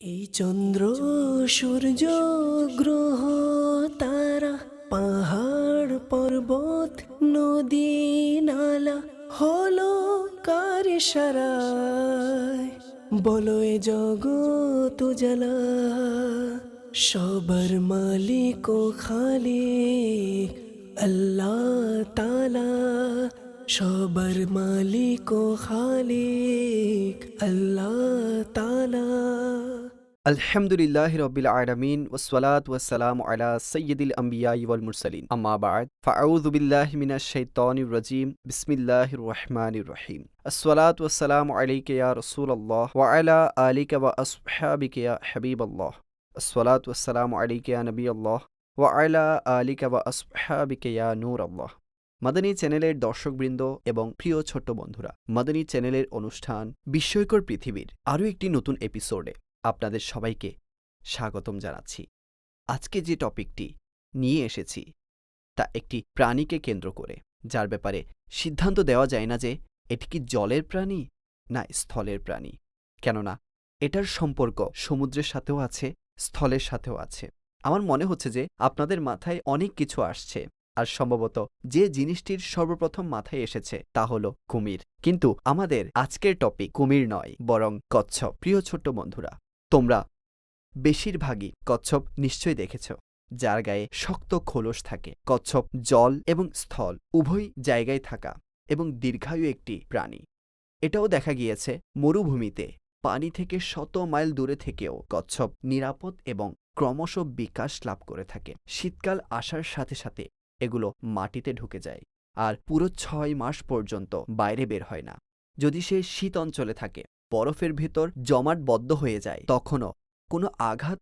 এই চন্দ্র সূর্য গ্রহ তারা পাহাড় পর্বত, নদী, নালা হলো কার সারায়। বলো এ জগৎ জ্বালা সবার মালিক ও খালিক আল্লাহ তালা সবার মালিক ও খালিক আল্লাহ তালা আলহামদুলিল্লাহ রবিল আলমিন ওসলাত ওয়াসালাম আলা সৈয়দুল আম্বিয়া ওয়াল মুরসালিন। আম্মা বাদ মিনা শাইতানির রাজিম, বিসমিল্লাহির রহমানির রহিম। আসসালাত ওয়াসালাম আলাইকা ইয়া রাসূলুল্লাহ, ওয়া আলা আলিকা ওয়া আসহাবিকা ইয়া হাবিবাল্লাহ। আসসালাত ওয়াসালাম আলাইকা ইয়া নবিয়াল্লাহ, ওয়া আলা আলিকা ওয়া আসহাবিকা ইয়া নূরাল্লাহ। মাদানী চ্যানেলের দর্শকবৃন্দ এবং প্রিয় ছোট্ট বন্ধুরা, মাদানী চ্যানেলের অনুষ্ঠান বিস্ময়কর পৃথিবীর আরও একটি নতুন এপিসোডে আপনাদের সবাইকে স্বাগতম জানাচ্ছি। আজকে যে টপিকটি নিয়ে এসেছি, তা একটি প্রাণীকে কেন্দ্র করে, যার ব্যাপারে সিদ্ধান্ত দেওয়া যায় না যে এটি কি জলের প্রাণী না স্থলের প্রাণী। কেননা এটার সম্পর্ক সমুদ্রের সাথেও আছে, স্থলের সাথেও আছে। আমার মনে হচ্ছে যে আপনাদের মাথায় অনেক কিছু আসছে, আর সম্ভবত যে জিনিসটির সর্বপ্রথম মাথায় এসেছে তা হল কুমির। কিন্তু আমাদের আজকের টপিক কুমির নয়, বরং কচ্ছপ। প্রিয় ছোট্ট বন্ধুরা তোমরা বেশিরভাগই কচ্ছপ নিশ্চয়ই দেখেছ, যার গায়ে শক্ত খোলস থাকে। কচ্ছপ জল এবং স্থল উভয় জায়গায় থাকা এবং দীর্ঘায়ু একটি প্রাণী। এটাও দেখা গিয়েছে মরুভূমিতে। পানি থেকে শত মাইল দূরে থেকেও কচ্ছপ নিরাপদ এবং ক্রমশ বিকাশ লাভ করে থাকে। শীতকাল আসার সাথে সাথে এগুলো মাটিতে ঢুকে যায় আর পুরো ছয় মাস পর্যন্ত বাইরে বের হয় না। যদি সে শীত অঞ্চলে থাকে বরফের ভেতর জমাট বদ্ধ হয়ে যায়। তখনও কোনো আঘাত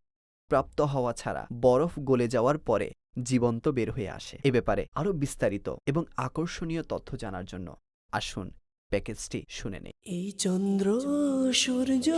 প্রাপ্ত হওয়া ছাড়া বরফ গলে যাওয়ার পরে জীবন্ত বের হয়ে আসে। এ ব্যাপারে আরও বিস্তারিত এবং আকর্ষণীয় তথ্য জানার জন্য আসুন প্যাকেজটি শুনে নেই এই চন্দ্র সূর্য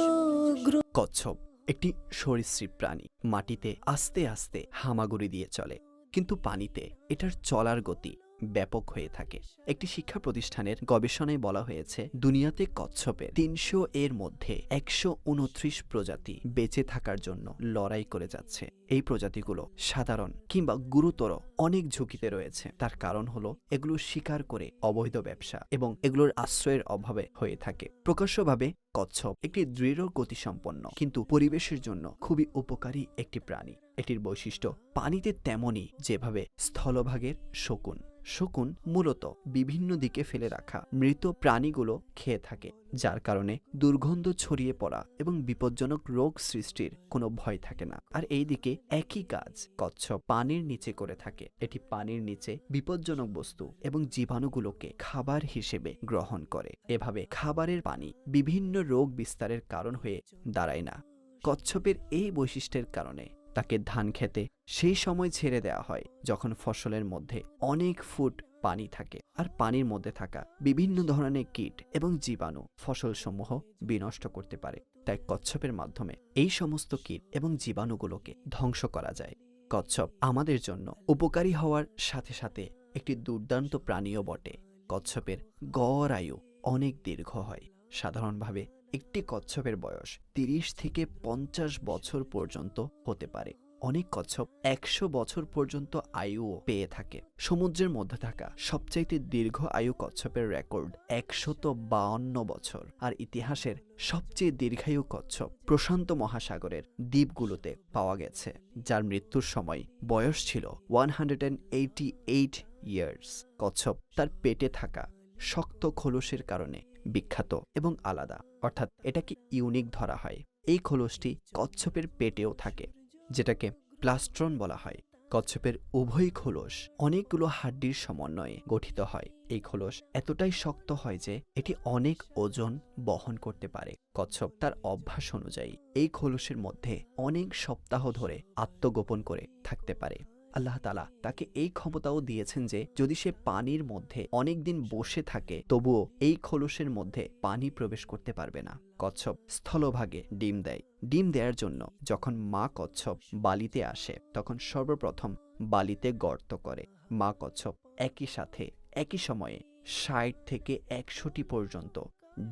কচ্ছপ একটি সরীসৃপ প্রাণী। মাটিতে আস্তে আস্তে হামাগুড়ি দিয়ে চলে। কিন্তু পানিতে এটার চলার গতি ব্যাপক হয়ে থাকে। একটি শিক্ষা প্রতিষ্ঠানের গবেষণায় বলা হয়েছে, দুনিয়াতে কচ্ছপের তিনশো এর মধ্যে একশো উনত্রিশ প্রজাতি বেঁচে থাকার জন্য লড়াই করে যাচ্ছে। এই প্রজাতিগুলো সাধারণ কিংবা গুরুতর অনেক ঝুঁকিতে রয়েছে। তার কারণ হলো এগুলো শিকার করে অবৈধ ব্যবসা এবং এগুলোর আশ্রয়ের অভাবে হয়ে থাকে। প্রকাশ্যভাবে কচ্ছপ একটি দৃঢ় গতিসম্পন্ন কিন্তু পরিবেশের জন্য খুবই উপকারী একটি প্রাণী। এটির বৈশিষ্ট্য পানিতে তেমনই, যেভাবে স্থলভাগের শকুন। শকুন মূলত বিভিন্ন দিকে ফেলে রাখা মৃত প্রাণীগুলো খেয়ে থাকে, যার কারণে দুর্গন্ধ ছড়িয়ে পড়া এবং বিপজ্জনক রোগ সৃষ্টির কোনো ভয় থাকে না। আর এই দিকে একই কাজ কচ্ছপ পানির নিচে করে থাকে। এটি পানির নিচে বিপজ্জনক বস্তু এবং জীবাণুগুলোকে খাবার হিসেবে গ্রহণ করে। এভাবে খাবারের পানি বিভিন্ন রোগ বিস্তারের কারণ হয়ে দাঁড়ায় না। কচ্ছপের এই বৈশিষ্ট্যের কারণে তাকে ধান খেতে সেই সময় ছেড়ে দেওয়া হয়, যখন ফসলের মধ্যে অনেক ফুট পানি থাকে আর পানির মধ্যে থাকা বিভিন্ন ধরনের কীট এবং জীবাণু ফসলসমূহ বিনষ্ট করতে পারে। তাই কচ্ছপের মাধ্যমে এই সমস্ত কীট এবং জীবাণুগুলোকে ধ্বংস করা যায়। কচ্ছপ আমাদের জন্য উপকারী হওয়ার সাথে সাথে একটি দুর্দান্ত প্রাণীও বটে। কচ্ছপের গড় আয়ু অনেক দীর্ঘ হয়। সাধারণভাবে একটি কচ্ছপের বয়স তিরিশ থেকে পঞ্চাশ বছর পর্যন্ত হতে পারে। অনেক কচ্ছপ একশো বছর পর্যন্ত আয়ুও পেয়ে থাকে। সমুদ্রের মধ্যে থাকা সবচাইতে দীর্ঘ আয়ু কচ্ছপের রেকর্ড একশত বাউন্ন বছর। আর ইতিহাসের সবচেয়ে দীর্ঘায়ু কচ্ছপ প্রশান্ত মহাসাগরের দ্বীপগুলোতে পাওয়া গেছে, যার মৃত্যুর সময় বয়স ছিল one hundred and eighty eight years. কচ্ছপ তার পেটে থাকা শক্ত খোলসের কারণে বিখ্যাত এবং আলাদা। অর্থাৎ এটাকে ইউনিক ধরা হয়। এই খোলসটি কচ্ছপের পেটেও থাকে, যেটাকে প্লাস্ট্রন বলা হয়। কচ্ছপের উভয় খোলস অনেকগুলো হাড্ডির সমন্বয়ে গঠিত হয়। এই খোলস এতটাই শক্ত হয় যে এটি অনেক ওজন বহন করতে পারে। কচ্ছপ তার অভ্যাস অনুযায়ী এই খোলসের মধ্যে অনেক সপ্তাহ ধরে আত্মগোপন করে থাকতে পারে। আল্লাহ তালা তাকে এই ক্ষমতাও দিয়েছেন যে যদি সে পানির মধ্যে অনেক দিন বসে থাকে, তবুও এই খোলসের মধ্যে পানি প্রবেশ করতে পারবে না। কচ্ছপ স্থলভাগে ডিম দেয়। ডিম দেওয়ার জন্য যখন মা কচ্ছপ বালিতে আসে, তখন সর্বপ্রথম বালিতে গর্ত করে। মা কচ্ছপ একই সাথে একই সময়ে ষাট থেকে একশোটি পর্যন্ত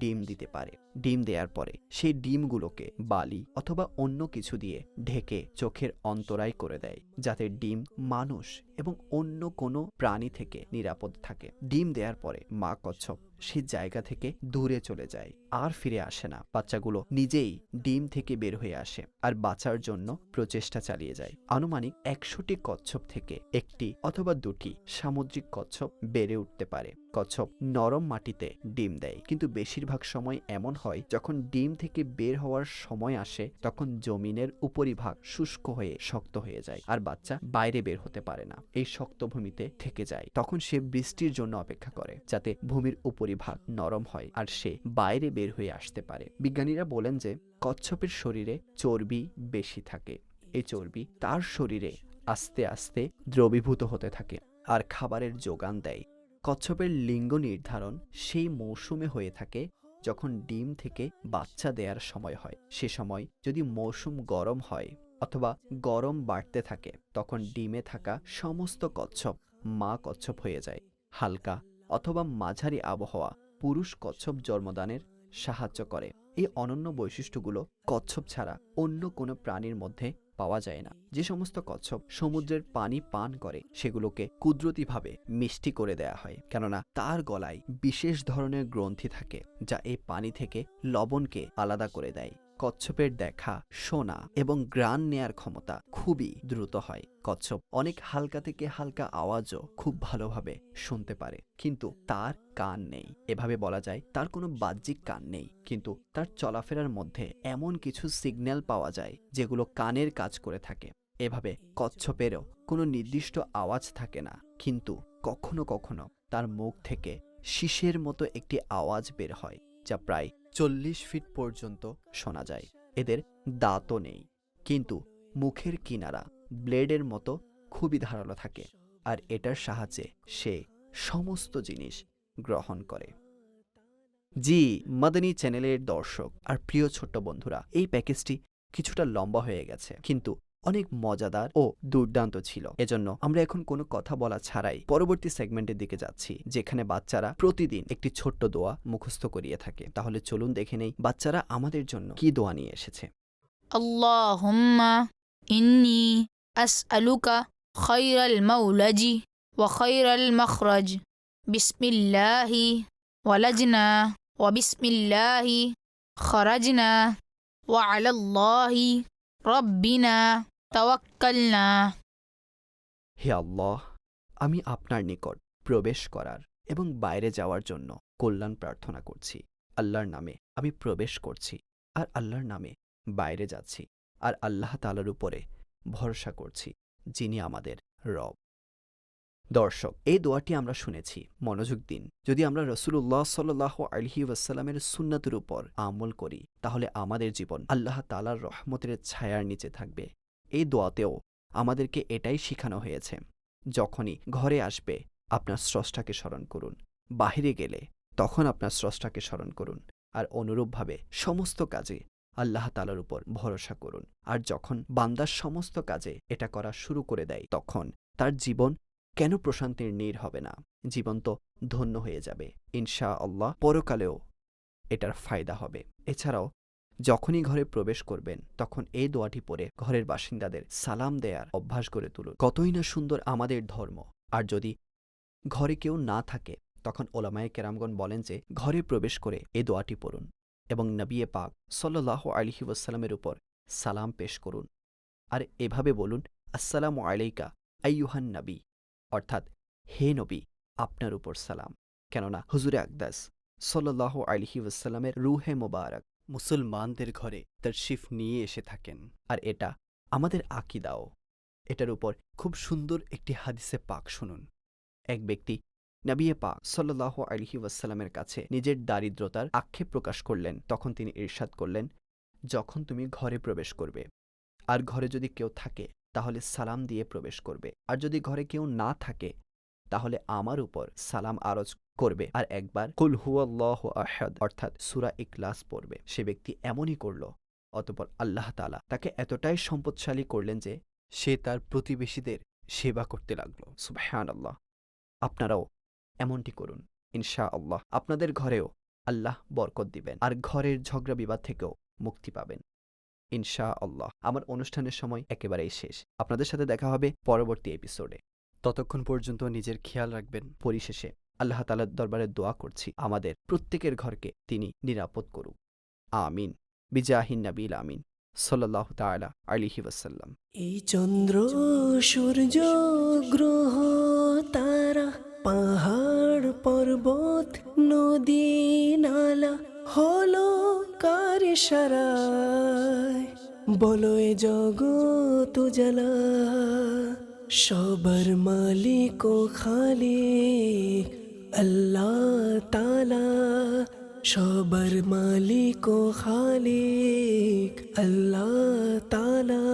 ডিম দিতে পারে। ডিম দেওয়ার পরে সেই ডিমগুলোকে বালি অথবা অন্য কিছু দিয়ে ঢেকে চোখের অন্তরায় করে দেয়, যাতে ডিম মানুষ এবং অন্য কোনো প্রাণী থেকে নিরাপদ থাকে। ডিম দেওয়ার পরে মা কচ্ছপ সে জায়গা থেকে দূরে চলে যায়, আর ফিরে আসে না। বাচ্চাগুলো নিজেই ডিম থেকে বের হয়ে আসে আর বাঁচার জন্য প্রচেষ্টা চালিয়ে যায়। আনুমানিক একশোটি কচ্ছপ থেকে একটি অথবা দুটি সামুদ্রিক কচ্ছপ বেড়ে উঠতে পারে। কচ্ছপ নরম মাটিতে ডিম দেয়। কিন্তু বেশিরভাগ সময় এমন হয়, যখন ডিম থেকে বের হওয়ার সময় আসে, তখন জমিনের উপরিভাগ শুষ্ক হয়ে শক্ত হয়ে যায় আর বাচ্চা বাইরে বের হতে পারে না। এই শক্ত ভূমিতে থেকে যায়। তখন সে বৃষ্টির জন্য অপেক্ষা করে, যাতে ভূমির উপরিভাগ নরম হয় আর সে বাইরে বের হয়ে আসতে পারে। বিজ্ঞানীরা বলেন যে, কচ্ছপের শরীরে চর্বি বেশি থাকে। এই চর্বি তার শরীরে আস্তে আস্তে দ্রবীভূত হতে থাকে আর খাবারের যোগান দেয়। কচ্ছপের লিঙ্গ নির্ধারণ সেই মৌসুমে হয়ে থাকে যখন ডিম থেকে বাচ্চা দেওয়ার সময় হয়। সে সময় যদি মৌসুম গরম হয় অথবা গরম বাড়তে থাকে, তখন ডিমে থাকা সমস্ত কচ্ছপ মা কচ্ছপ হয়ে যায়। হালকা অথবা মাঝারি আবহাওয়া পুরুষ কচ্ছপ জন্মদানের সাহায্য করে। এই অনন্য বৈশিষ্ট্যগুলো কচ্ছপ ছাড়া অন্য কোনো প্রাণীর মধ্যে পাওয়া যায় না। যে সমস্ত কচ্ছপ সমুদ্রের পানি পান করে, সেগুলোকে কুদরতিভাবে মিষ্টি করে দেয়া হয়। কেননা তার গলায় বিশেষ ধরনের গ্রন্থি থাকে, যা এই পানি থেকে লবণকে আলাদা করে দেয়। কচ্ছপের দেখা শোনা এবং গ্রান নেয়ার ক্ষমতা খুবই দ্রুত হয়। কচ্ছপ অনেক হালকা থেকে হালকা আওয়াজও খুব ভালোভাবে শুনতে পারে। কিন্তু তার কান নেই। এভাবে বলা যায়, তার কোনো বাহ্যিক কান নেই। কিন্তু তার চলাফেরার মধ্যে এমন কিছু সিগন্যাল পাওয়া যায়, যেগুলো কানের কাজ করে থাকে। এভাবে কচ্ছপেরও কোনো নির্দিষ্ট আওয়াজ থাকে না। কিন্তু কখনো কখনো তার মুখ থেকে শীষের মতো একটি আওয়াজ বের হয়, যা প্রায় চল্লিশ ফিট পর্যন্ত শোনা যায়। এদের দাঁতও নেই। কিন্তু মুখের কিনারা ব্লেডের মতো খুবই ধারালো থাকে আর এটার সাহায্যে সে সমস্ত জিনিস গ্রহণ করে। জি, মাদানী চ্যানেলের দর্শক আর প্রিয় ছোট্ট বন্ধুরা, এই প্যাকেজটি কিছুটা লম্বা হয়ে গেছে। কিন্তু অনেক মজাদার ও দুর্দান্ত ছিল। এজন্য আমরা এখন কোনো কথা বলা ছাড়াই পরবর্তী সেগমেন্টের দিকে যাচ্ছি, যেখানে বাচ্চারা প্রতিদিন একটি ছোট্ট দোয়া মুখস্থ করিয়ে থাকে। তাহলে চলুন দেখে নেই বাচ্চারা আমাদের জন্য কি দোয়া নিয়ে এসেছে। আল্লাহুম্মা ইন্নি আসআলুকা খৈরাল মাউলাজি ওয়া রব্বিনা, তাওয়াক্কালনা। হে আল্লাহ, আমি আপনার নিকট প্রবেশ করার এবং বাইরে যাওয়ার জন্য কল্যাণ প্রার্থনা করছি। আল্লাহর নামে আমি প্রবেশ করছি আর আল্লাহর নামে বাইরে যাচ্ছি আর আল্লাহ তালার উপরে ভরসা করছি যিনি আমাদের রব। দর্শক, এই দোয়াটি আমরা শুনেছি, মনোযোগ দিন। যদি আমরা রসুল্লাহ সাল্লাহ আলহি ওয়াসাল্লামের সুন্নাতের উপর আমল করি, তাহলে আমাদের জীবন আল্লাহ তালার রহমতের ছায়ার নিচে থাকবে। এই দোয়াতেও আমাদেরকে এটাই শেখানো হয়েছে, যখনই ঘরে আসবে, আপনার স্রষ্টাকে স্মরণ করুন। বাহিরে গেলে তখন আপনার স্রষ্টাকে স্মরণ করুন আর অনুরূপভাবে সমস্ত কাজে আল্লাহ তালার উপর ভরসা করুন। আর যখন বান্দার সমস্ত কাজে এটা করা শুরু করে দেয়, তখন তার জীবন কেন প্রশান্তির নীর হবে না? জীবন তো ধন্য হয়ে যাবে। ইনশা আল্লাহ পরকালেও এটার ফায়দা হবে। এছাড়াও, যখনই ঘরে প্রবেশ করবেন, তখন এই দোয়াটি পড়ে ঘরের বাসিন্দাদের সালাম দেয়ার অভ্যাস করে তুলুন। কতই না সুন্দর আমাদের ধর্ম। আর যদি ঘরে কেউ না থাকে, তখন ওলামায়ে কেরামগণ বলেন যে, ঘরে প্রবেশ করে এ দোয়াটি পড়ুন এবং নবিয়ে পাক সল্লাহ আলহি ওয়াসাল্লামের উপর সালাম পেশ করুন। আর এভাবে বলুন, আসসালামু আলাইকা আইয়ুহান নবী। অর্থাৎ, হে নবী, আপনার উপর সালাম। কেননা, হুজুরে আকদাস সল্লাহ আলহি ওয়াসাল্লামের রুহে মোবারক মুসলমানদের ঘরে তার শিফ নিয়ে এসে থাকেন। আর এটা আমাদের আকিদাও। এটার উপর খুব সুন্দর একটি হাদিসে পাক শুনুন। এক ব্যক্তি নবিয়ে পাক সল্লাহ আলহি ওয়াসাল্লামের কাছে নিজের দারিদ্রতার আক্ষেপ প্রকাশ করলেন। তখন তিনি ইরশাদ করলেন, যখন তুমি ঘরে প্রবেশ করবে, আর ঘরে যদি কেউ থাকে তাহলে সালাম দিয়ে প্রবেশ করবে। আর যদি ঘরে কেউ না থাকে, তাহলে আমার উপর সালাম আরজ করবে। আর একবার কুল হুয়াল্লাহ আহাদ, অর্থাৎ সুরা ইকলাস পড়বে। সে ব্যক্তি এমনই করল, অতপর আল্লাহ তালা তাকে এতটাই সম্পদশালী করলেন যে, সে তার প্রতিবেশীদের সেবা করতে লাগল। সুবহান আল্লাহ আপনারাও এমনটি করুন ইনশা আল্লাহ আপনাদের ঘরেও আল্লাহ বরকত দিবেন, আর ঘরের ঝগড়া বিবাদ থেকেও মুক্তি পাবেন। ইনশা আল্লাহ আমার অনুষ্ঠানের সময় একেবারেই শেষ। আপনাদের সাথে দেখা হবে পরবর্তী এপিসোডে। ততক্ষণ পর্যন্ত নিজের খেয়াল রাখবেন পরিশেষে। আল্লাহ তালার দরবারে দোয়া করছি আমাদের প্রত্যেকের ঘরকে তিনি নিরাপদ করুক। আমিন। বিজাহিন নবীল আমিন। সাল্লাহ তালা আলিহি ওয়াসাল্লাম। এই চন্দ্র সূর্য গ্রহ তারা পাহাড় পর্বত নদী নালা হলো কার সারায় বলো এ জগৎ জ্বালা সবার মালিক ও খালিক আল্লাহ তালা সবার মালিক ও খালি আল্লাহ তালা